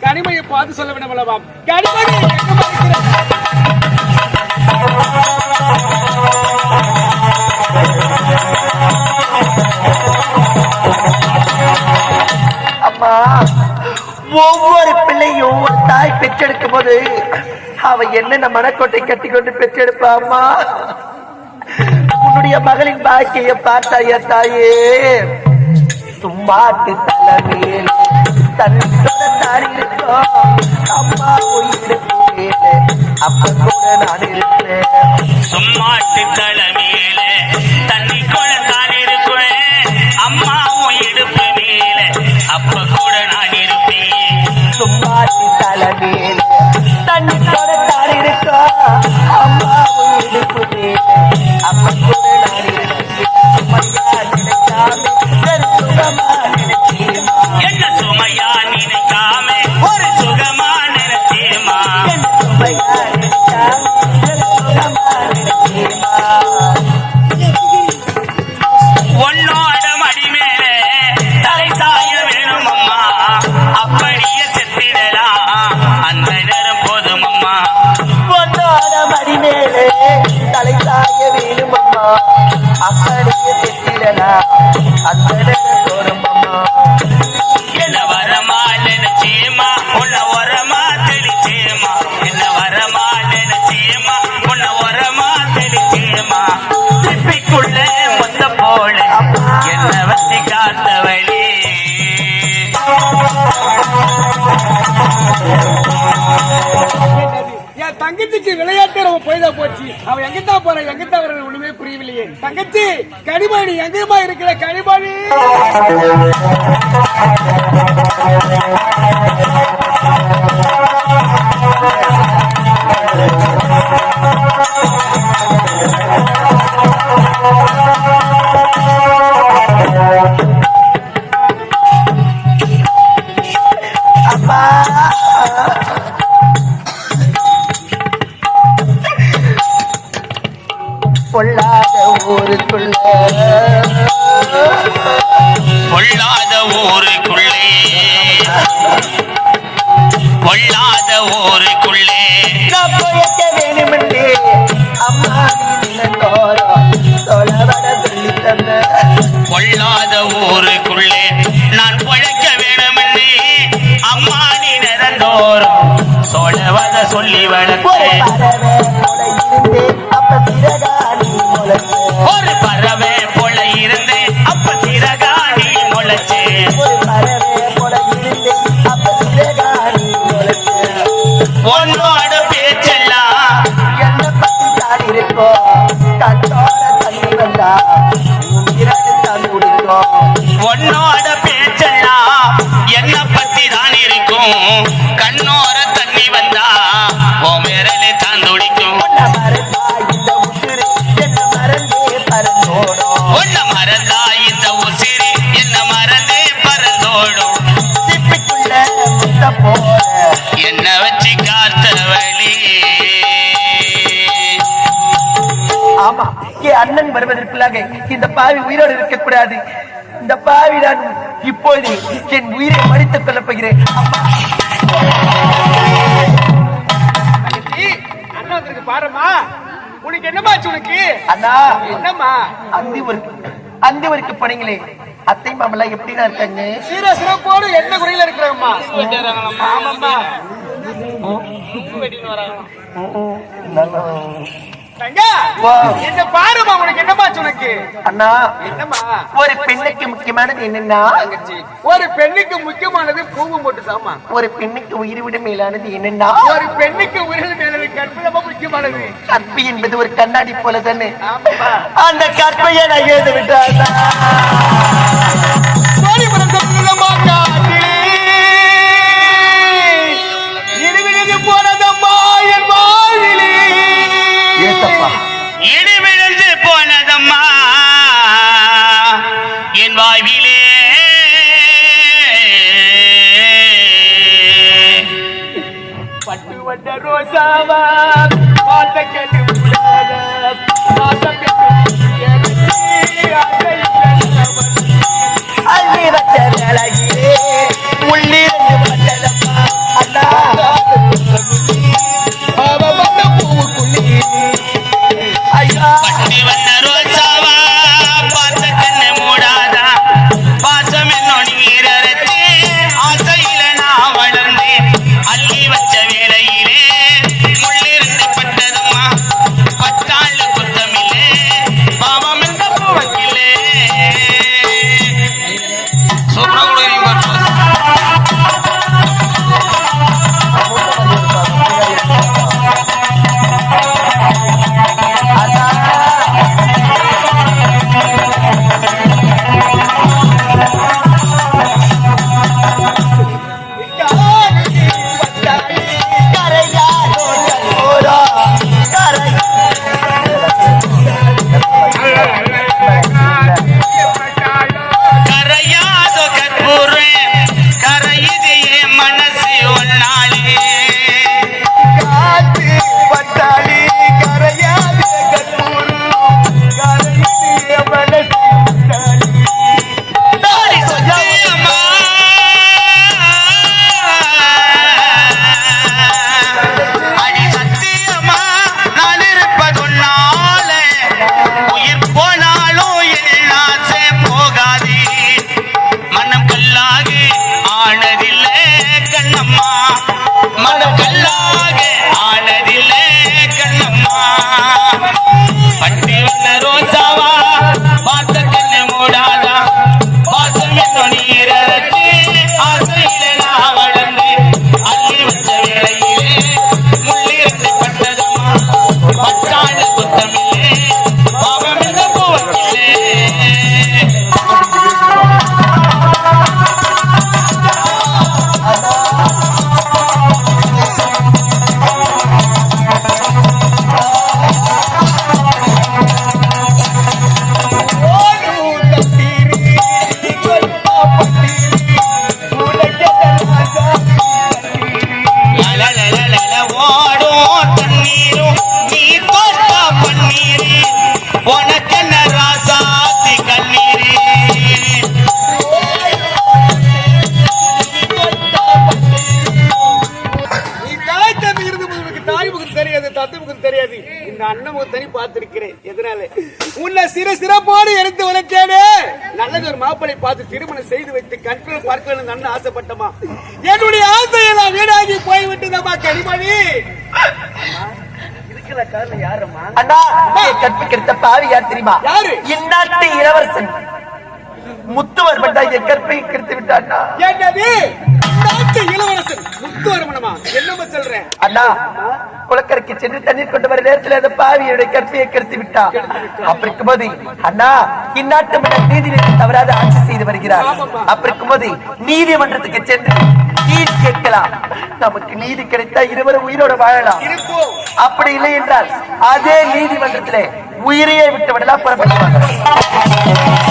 கனிமையை பார்த்து சொல்ல வேண்டும் கனிமணி அம்மா ஒவ்வொரு பிள்ளையும் தாய் பெற்றெடுக்கும் போது அவ என்னென்ன மனக்கோட்டை கட்டி கொண்டு பெற்றெடுப்பா அம்மா? உன்னுடைய மகளின் பாக்கிய பார்த்தாயா தாயே? சும்மாட்டு தலைமையில் தன்னோட தான் இருக்கோம் அம்மா உயிருக்கு அப்ப கூட நான் இருக்கிறேன். சும்மா Amen. தங்கச்சிக்கு விளையாட்டு நம்ம போய்தான் போச்சு. அவன் எங்கத்தான் போற எங்கத்தான் வர ஒண்ணுமே புரியவில்லையே. தங்கச்சி கனிமணி எங்கம்மா இருக்கிற கனிமணி பொல்லாத ஊருக்குள்ள. பொல்லாத ஊருக்குள்ளே. பொல்லாத ஊருக்குள்ளே. நான் போயக்க வேணுமென்றே அம்மா நினைந்தோரோ என்ன வச்சு காத்த வழி? ஆமா என் அண்ணன் வருவதற்குள்ளாக இந்த பாவி உயிரோடு இருக்க கூடாது இந்த பாவி நான் இப்போது என் உயிரை மறித்துக் கொள்ளப் போகிறேன். பாருமா உனக்கு என்னமாச்சு உனக்கு? அண்ணா. என்னம்மா? அந்தி ஒரு அந்தி ஒருக்கு போனீங்களே. அத்தை மாமெல்லாம் எப்படிண்ணா இருக்காங்க? சீர சிறப்போடு என்ன குறையில இருக்கிறாங்கம்மா? ஆமாம்மா. ஒரு பெண்ணுக்கு முக்கியமானது என்னன்னா? ஒரு பெண்ணுக்கு முக்கியமானது பூவு மட்டும்தாம்மா ஒரு பெண்ணுக்கு உயிரை விட மேலானது என்னன்னா? ஒரு பெண்ணுக்கு உயிரில் மேலது கற்பனை முக்கியமானது கற்பி என்பது ஒரு கண்ணாடி போல தானே அந்த கற்பையை நான் எழுத விட்டாங்க பட்டு வந்த ரோசாவா? பார்த்த கேட்டு பட்டாண்டு சிறு சிறப்போடு எடுத்து வளர்த்தேனே நல்லது ஒரு மாப்பிளை பார்த்து திருமணம் செய்து வைத்து கண்கள் பார்க்கணும் அண்ணன் ஆசைப்பட்டமா. என்னுடைய ஆசையெல்லாம் வீணாகி போய்விட்டதம்மா கனிமணி இளவரசன். தான் என் கற்பை கெடுத்து விட்டாண்ணா என்னது? சொல்றேன்? அண்ணா குளக்கரைக்கு சென்று தண்ணீர் கொண்டு வர நேரத்தில் அந்த பாவியுடைய கற்பியை கெடுத்து விட்டான் அப்படி இருக்கும்போது அண்ணா இந்நாட்டு மன்னர் நீதிமன்றம் தவறாத ஆட்சி செய்து வருகிறார். அப்படி இருக்கும்போது நீதிமன்றத்துக்கு சென்று நீதி கேட்கலாம். நமக்கு நீதி கிடைத்தா இருவரும் உயிரோட வாழலாம். அப்படி இல்லை என்றால் அதே நீதிமன்றத்திலே உயிரையே விட்டு விடலாம் புறப்பட்டு வாங்க